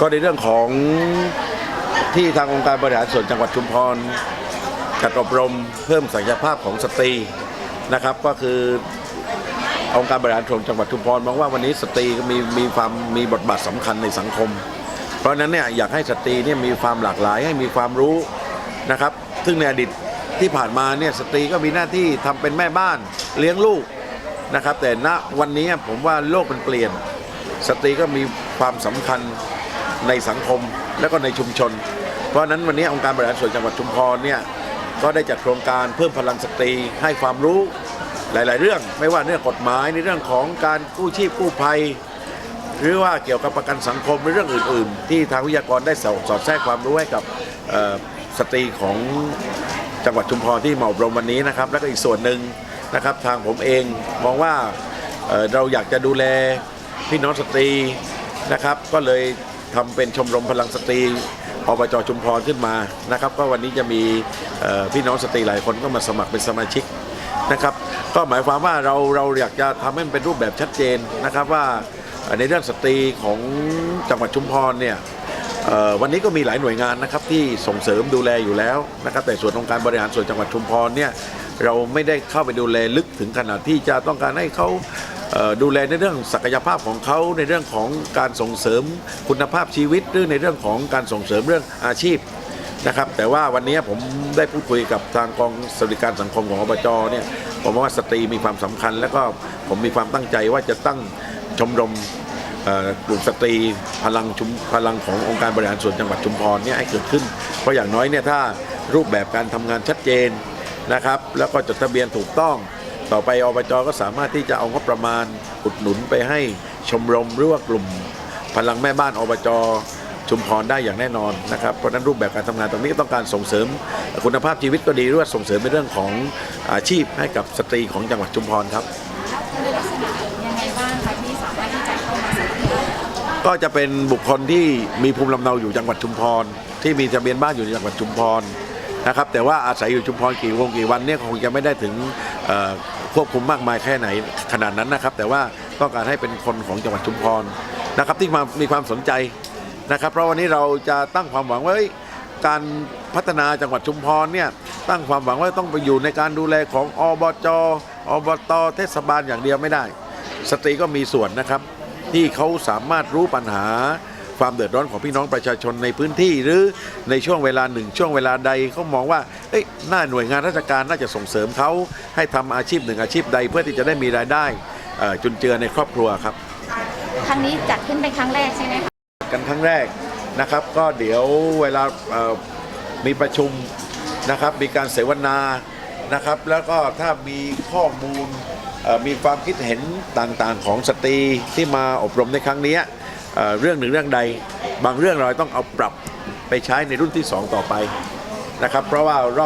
ก็ในเรื่องของที่ทางองค์การบริหารส่วนจังหวัดชุมพรจัดอบรมเพิ่มศักยภาพของสตรีนะครับ ก็คือองค์การบริหารส่วนจังหวัดชุมพรมองว่าวันนี้สตรีก็มีมีความมีบทบาทสำคัญในสังคม เพราะฉะนั้นเนี่ยอยากให้สตรีเนี่ยมีความหลากหลายให้มีความรู้นะครับ ซึ่งในอดีตที่ผ่านมาเนี่ยสตรีก็มีหน้าที่ทำเป็นแม่บ้านเลี้ยงลูกนะครับ แต่ณวันนี้ผมว่าโลกมันเปลี่ยน สตรีก็มีความสำคัญ ในสังคมและก็ในชุมชน เพราะนั้นวันนี้องค์การบริหารส่วนจังหวัดชุมพรเนี่ยก็ได้จัดโครงการเพิ่มพลังสตรีให้ความรู้หลาย ๆ เรื่อง ไม่ว่าเรื่องกฎหมายในเรื่องของการกู้ชีพกู้ภัย หรือว่าเกี่ยวกับประกันสังคมหรือเรื่องอื่น ๆ ที่ทางวิทยากรได้สอดแทรกความรู้ให้กับสตรีของจังหวัดชุมพรที่มาอบรมวันนี้นะครับ แล้วก็อีกส่วนหนึ่งนะครับทางผมเองมองว่าเราอยากจะดูแลพี่น้องสตรีนะครับ ก็เลย ทำเป็นชมรมพลังสตรีอบจชุมพรขึ้นมานะครับ ก็วันนี้จะมีพี่น้องสตรีหลายคนก็มาสมัครเป็นสมาชิกนะครับก็หมายความว่าเราเราอยากจะทำให้มันเป็นรูปแบบชัดเจนนะครับว่าในเรื่องสตรีของจังหวัดชุมพรเนี่ยวันนี้ก็มีหลายหน่วยงานนะครับที่ส่งเสริมดูแลอยู่แล้วนะครับแต่ส่วนองค์การบริหารส่วนจังหวัดชุมพรเนี่ยเราไม่ได้เข้าไปดูแลลึกถึงขนาดที่จะต้องการให้เขา ดูแลในเรื่องศักยภาพของเขาในเรื่องของการส่งเสริมคุณภาพชีวิตหรือในเรื่องของการส่งเสริมเรื่องอาชีพนะครับแต่ว่าวันนี้ผมได้พูดคุยกับทางกองสวัสดิการสังคมของอบจเนี่ยผมว่าสตรีมีความสำคัญ แล้วก็ผมมีความตั้งใจว่าจะตั้งชมรมกลุ่มสตรีพลังชุมพลังขององค์การบริหารส่วนจังหวัดชุมพรเนี่ยให้เกิดขึ้น เพราะอย่างน้อยเนี่ยถ้ารูปแบบการทำงานชัดเจนนะครับ แล้วก็จดทะเบียนถูกต้อง ต่อไปอบจก็สามารถที่จะเอางบประมาณอุดหนุนไปให้ชมรมหรือว่ากลุ่ม พลังแม่บ้านอบจชุมพรได้อย่างแน่นอนนะครับเพราะนั้นรูปแบบการทำงานตรงนี้ก็ต้องการส่งเสริม คุณภาพชีวิตก็ดีหรือว่าส่งเสริมในเรื่องของอาชีพให้กับสตรีของจังหวัดชุมพรครับก็จะเป็นบุคคลที่มีภูมิลำเนาอยู่จังหวัดชุมพร ที่มีทะเบียนบ้านอยู่ในจังหวัดชุมพรนะครับแต่ว่าอาศัยอยู่ชุมพรกี่วงกี่วันเนี่ยคงจะไม่ได้ถึง ควบคุมมากมายแค่ไหนขนาดนั้นนะครับ แต่ว่าต้องการให้เป็นคนของจังหวัดชุมพรนะครับ ที่มามีความสนใจนะครับ เพราะวันนี้เราจะตั้งความหวังว่าการพัฒนาจังหวัดชุมพรเนี่ยตั้งความหวังว่าต้องไปอยู่ในการดูแลของอบจอบตเทศบาลอย่างเดียวไม่ได้ สตรีก็มีส่วนนะครับ ที่เขาสามารถรู้ปัญหา ความเดือดร้อนของพี่น้องประชาชนในพื้นที่หรือในช่วงเวลาหนึ่งช่วงเวลาใดเขามองว่าเอ้ยหน้าหน่วยงานราชการน่าจะส่งเสริมเขาให้ทำอาชีพหนึ่งอาชีพใด เพื่อที่จะได้มีรายได้เอ่อจุนเจือในครอบครัวครับ ครั้งนี้จัดขึ้นเป็นครั้งแรกใช่ไหมคะกันครั้งแรกนะครับ ก็เดี๋ยวเวลาเอ่อมีประชุมนะครับ มีการเสวนานะครับ แล้วก็ถ้ามีข้อมูลเอ่อมีความคิดเห็นต่างๆของสตรีที่มาอบรมในครั้งเนี้ยเอ่อ เรื่องหนึ่งเรื่องใด บางเรื่องเราต้องเอาปรับไปใช้ในรุ่นที่ 2 ต่อไปนะครับเพราะว่ารอบ